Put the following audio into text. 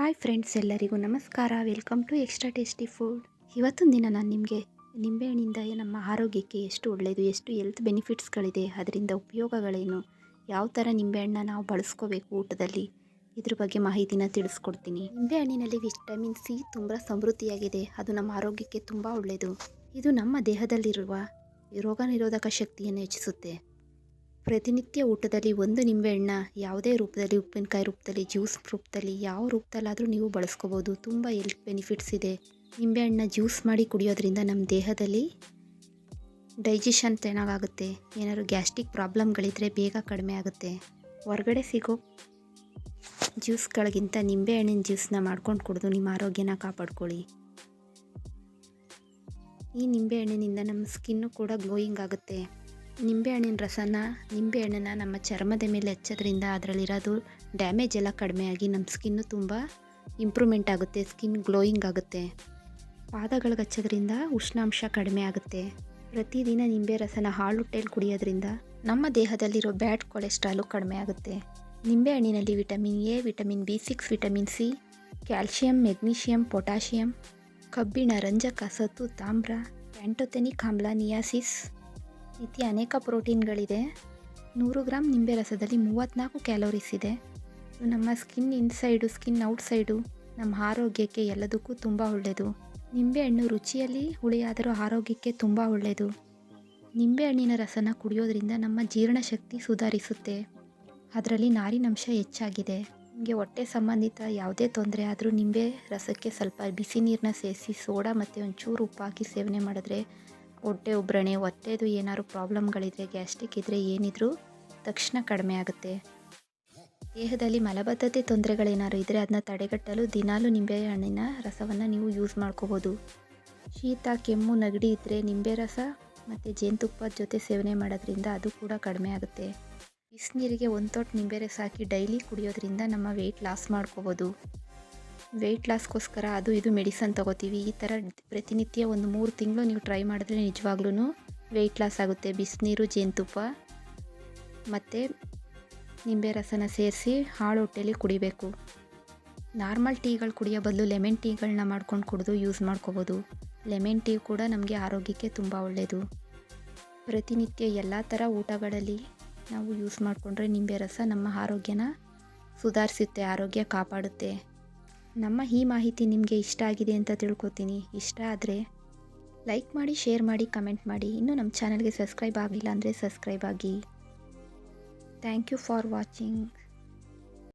Hi friends, ಎಲ್ಲರಿಗೂ ನಮಸ್ಕಾರ. Welcome to extra tasty food. ಇವತ್ತೊಂದು ದಿನ ನಾನು ನಿಮಗೆ ನಿಂಬೆಹಣ್ಣಿಂದ ನಮ್ಮ ಆರೋಗ್ಯಕ್ಕೆ ಎಷ್ಟು ಒಳ್ಳೆಯದು ಎಷ್ಟು ಹೆಲ್ತ್ ಬೆನಿಫಿಟ್ಸ್ಗಳಿದೆ, ಅದರಿಂದ ಉಪಯೋಗಗಳೇನು, ಯಾವ ಥರ ನಿಂಬೆಹಣ್ಣನ್ನ ನಾವು ಬಳಸ್ಕೋಬೇಕು ಊಟದಲ್ಲಿ, ಇದ್ರ ಬಗ್ಗೆ ಮಾಹಿತಿನ ತಿಳಿಸ್ಕೊಡ್ತೀನಿ. ನಿಂಬೆಹಣ್ಣಿನಲ್ಲಿ ವಿಟಮಿನ್ ಸಿ ತುಂಬ ಸಮೃದ್ಧಿಯಾಗಿದೆ. ಅದು ನಮ್ಮ ಆರೋಗ್ಯಕ್ಕೆ ತುಂಬ ಒಳ್ಳೆಯದು ಇದು ನಮ್ಮ ದೇಹದಲ್ಲಿರುವ ರೋಗ ನಿರೋಧಕ ಶಕ್ತಿಯನ್ನು ಹೆಚ್ಚಿಸುತ್ತೆ. ಪ್ರತಿನಿತ್ಯ ಊಟದಲ್ಲಿ ಒಂದು ನಿಂಬೆಹಣ್ಣ ಯಾವುದೇ ರೂಪದಲ್ಲಿ ಉಪ್ಪಿನಕಾಯಿ ರೂಪದಲ್ಲಿ, ಜ್ಯೂಸ್ ರೂಪದಲ್ಲಿ, ಯಾವ ರೂಪದಲ್ಲಾದರೂ ನೀವು ಬಳಸ್ಕೋಬೋದು. ತುಂಬ ಹೆಲ್ತ್ ಬೆನಿಫಿಟ್ಸ್ ಇದೆ. ನಿಂಬೆಹಣ್ಣ ಜ್ಯೂಸ್ ಮಾಡಿ ಕುಡಿಯೋದ್ರಿಂದ ನಮ್ಮ ದೇಹದಲ್ಲಿ ಡೈಜೆಷನ್ ಚೆನ್ನಾಗಾಗುತ್ತೆ ಏನಾದ್ರು ಗ್ಯಾಸ್ಟ್ರಿಕ್ ಪ್ರಾಬ್ಲಮ್ಗಳಿದ್ರೆ ಬೇಗ ಕಡಿಮೆ ಆಗುತ್ತೆ. ಹೊರಗಡೆ ಸಿಗೋ ಜ್ಯೂಸ್ಗಳಿಗಿಂತ ನಿಂಬೆಹಣ್ಣಿನ ಜ್ಯೂಸ್ನ ಮಾಡ್ಕೊಂಡು ಕುಡಿದು ನಿಮ್ಮ ಆರೋಗ್ಯನ ಕಾಪಾಡ್ಕೊಳ್ಳಿ. ಈ ನಿಂಬೆಹಣ್ಣಿನಿಂದ ನಮ್ಮ ಸ್ಕಿನ್ನು ಕೂಡ ಗ್ಲೋಯಿಂಗ್ ಆಗುತ್ತೆ. ನಿಂಬೆಹಣ್ಣಿನ ರಸನ ನಿಂಬೆಹಣ್ಣನ್ನ ನಮ್ಮ ಚರ್ಮದ ಮೇಲೆ ಹಚ್ಚೋದ್ರಿಂದ ಅದರಲ್ಲಿರೋದು ಡ್ಯಾಮೇಜ್ ಎಲ್ಲ ಕಡಿಮೆ ಆಗಿ ನಮ್ಮ ಸ್ಕಿನ್ನು ತುಂಬ ಇಂಪ್ರೂವ್ಮೆಂಟ್ ಆಗುತ್ತೆ ಸ್ಕಿನ್ ಗ್ಲೋಯಿಂಗ್ ಆಗುತ್ತೆ. ಪಾದಗಳಿಗೆ ಹಚ್ಚೋದ್ರಿಂದ ಉಷ್ಣಾಂಶ ಕಡಿಮೆ ಆಗುತ್ತೆ. ಪ್ರತಿದಿನ ನಿಂಬೆ ರಸನ ಹಾಳುಟ್ಟೆಯಲ್ಲಿ ಕುಡಿಯೋದ್ರಿಂದ ನಮ್ಮ ದೇಹದಲ್ಲಿರೋ ಬ್ಯಾಡ್ ಕೊಲೆಸ್ಟ್ರಾಲು ಕಡಿಮೆ ಆಗುತ್ತೆ. ನಿಂಬೆಹಣ್ಣಿನಲ್ಲಿ vitamin A vitamin B six vitamin C calcium magnesium potassium ಕಬ್ಬಿಣ, ರಂಜಕ, ಸತ್ತು, ತಾಮ್ರ ಪ್ಯಾಂಟೊಥೆನಿಕ್ ಆಮ್ಲ ನಿಯಾಸಿಸ್ ಇತಿ ಅನೇಕ ಪ್ರೋಟೀನ್ಗಳಿದೆ. ನೂರು ಗ್ರಾಮ್ ನಿಂಬೆ ರಸದಲ್ಲಿ ಮೂವತ್ತ್ನಾಲ್ಕು ಕ್ಯಾಲೋರೀಸ್ ಇದೆ. ಇದು ನಮ್ಮ ಸ್ಕಿನ್ ಇನ್ಸೈಡು, ಸ್ಕಿನ್ ಔಟ್ಸೈಡು, ನಮ್ಮ ಆರೋಗ್ಯಕ್ಕೆ ಎಲ್ಲದಕ್ಕೂ ತುಂಬ ಒಳ್ಳೆಯದು. ನಿಂಬೆಹಣ್ಣು ರುಚಿಯಲ್ಲಿ ಹುಳಿಯಾದರೂ ಆರೋಗ್ಯಕ್ಕೆ ತುಂಬ ಒಳ್ಳೆಯದು. ನಿಂಬೆಹಣ್ಣಿನ ರಸನ ಕುಡಿಯೋದ್ರಿಂದ ನಮ್ಮ ಜೀರ್ಣಶಕ್ತಿ ಸುಧಾರಿಸುತ್ತೆ. ಅದರಲ್ಲಿ ನಾರಿನಂಶ ಹೆಚ್ಚಾಗಿದೆ. ನಿಮಗೆ ಹೊಟ್ಟೆ ಸಂಬಂಧಿತ ಯಾವುದೇ ತೊಂದರೆ ಆದರೂ ನಿಂಬೆ ರಸಕ್ಕೆ ಸ್ವಲ್ಪ ಬಿಸಿ ನೀರನ್ನ ಸೇರಿಸಿ ಸೋಡಾ ಮತ್ತು ಒಂಚೂರು ಉಪ್ಪು ಹಾಕಿ ಸೇವನೆ ಮಾಡಿದ್ರೆ ಹೊಟ್ಟೆ ಉಬ್ರಣೆ ಹೊಟ್ಟೆದು ಏನಾದ್ರು ಪ್ರಾಬ್ಲಮ್ಗಳಿದ್ರೆ, ಗ್ಯಾಸ್ಟ್ರಿಕ್ ಇದ್ದರೆ ಏನಿದ್ರೂ ತಕ್ಷಣ ಕಡಿಮೆ ಆಗುತ್ತೆ. ದೇಹದಲ್ಲಿ ಮಲಬದ್ಧತೆ ತೊಂದರೆಗಳೇನಾದ್ರು ಇದ್ದರೆ ಅದನ್ನ ತಡೆಗಟ್ಟಲು ದಿನಾಲೂ ನಿಂಬೆಹಣ್ಣಿನ ರಸವನ್ನು ನೀವು ಯೂಸ್ ಮಾಡ್ಕೋಬೋದು. ಶೀತ, ಕೆಮ್ಮು, ನೆಗಡಿ ಇದ್ದರೆ ನಿಂಬೆ ರಸ ಮತ್ತು ಜೇನುತುಪ್ಪದ ಜೊತೆ ಸೇವನೆ ಮಾಡೋದ್ರಿಂದ ಅದು ಕೂಡ ಕಡಿಮೆ ಆಗುತ್ತೆ. ಬಿಸಿನೀರಿಗೆ ಒಂದು ತೊಟ್ಟು ನಿಂಬೆ ರಸ ಹಾಕಿ ಡೈಲಿ ಕುಡಿಯೋದ್ರಿಂದ ನಮ್ಮ ವೆಯ್ಟ್ ಲಾಸ್ ಮಾಡ್ಕೋಬೋದು. ವೆಯ್ಟ್ ಲಾಸ್ಗೋಸ್ಕರ ಅದು ಇದು ಮೆಡಿಸನ್ ತೊಗೋತೀವಿ. ಈ ಥರ ಪ್ರತಿನಿತ್ಯ ಒಂದು ಮೂರು ತಿಂಗಳು ನೀವು ಟ್ರೈ ಮಾಡಿದ್ರೆ ನಿಜವಾಗ್ಲೂ ವೆಯ್ಟ್ ಲಾಸ್ ಆಗುತ್ತೆ. ಬಿಸಿನೀರು, ಜೇನುತುಪ್ಪ ಮತ್ತು ನಿಂಬೆ ರಸನ ಸೇರಿಸಿ ಹಾಳು ಹೊಟ್ಟೆಲಿ ಕುಡಿಬೇಕು. ನಾರ್ಮಲ್ ಟೀಗಳು ಕುಡಿಯೋ ಬದಲು ಲೆಮನ್ ಟೀಗಳನ್ನ ಮಾಡ್ಕೊಂಡು ಕುಡಿದು ಯೂಸ್ ಮಾಡ್ಕೋಬೋದು. ಲೆಮನ್ ಟೀ ಕೂಡ ನಮಗೆ ಆರೋಗ್ಯಕ್ಕೆ ತುಂಬ ಒಳ್ಳೆಯದು ಪ್ರತಿನಿತ್ಯ ಎಲ್ಲ ಥರ ಊಟಗಳಲ್ಲಿ ನಾವು ಯೂಸ್ ಮಾಡಿಕೊಂಡ್ರೆ ನಿಂಬೆ ರಸ ನಮ್ಮ ಆರೋಗ್ಯನ ಸುಧಾರಿಸುತ್ತೆ, ಆರೋಗ್ಯ ಕಾಪಾಡುತ್ತೆ. ನಮ್ಮ ಈ ಮಾಹಿತಿ ನಿಮಗೆ ಇಷ್ಟ ಆಗಿದೆ ಅಂತ ತಿಳ್ಕೊತೀನಿ. ಇಷ್ಟ ಆದರೆ ಲೈಕ್ ಮಾಡಿ ಶೇರ್ ಮಾಡಿ ಕಮೆಂಟ್ ಮಾಡಿ. ಇನ್ನೂ ನಮ್ಮ ಚಾನಲ್ಗೆ ಸಬ್ಸ್ಕ್ರೈಬ್ ಆಗಿಲ್ಲ ಅಂದರೆ ಸಬ್ಸ್ಕ್ರೈಬ್ ಆಗಿ. Thank you for watching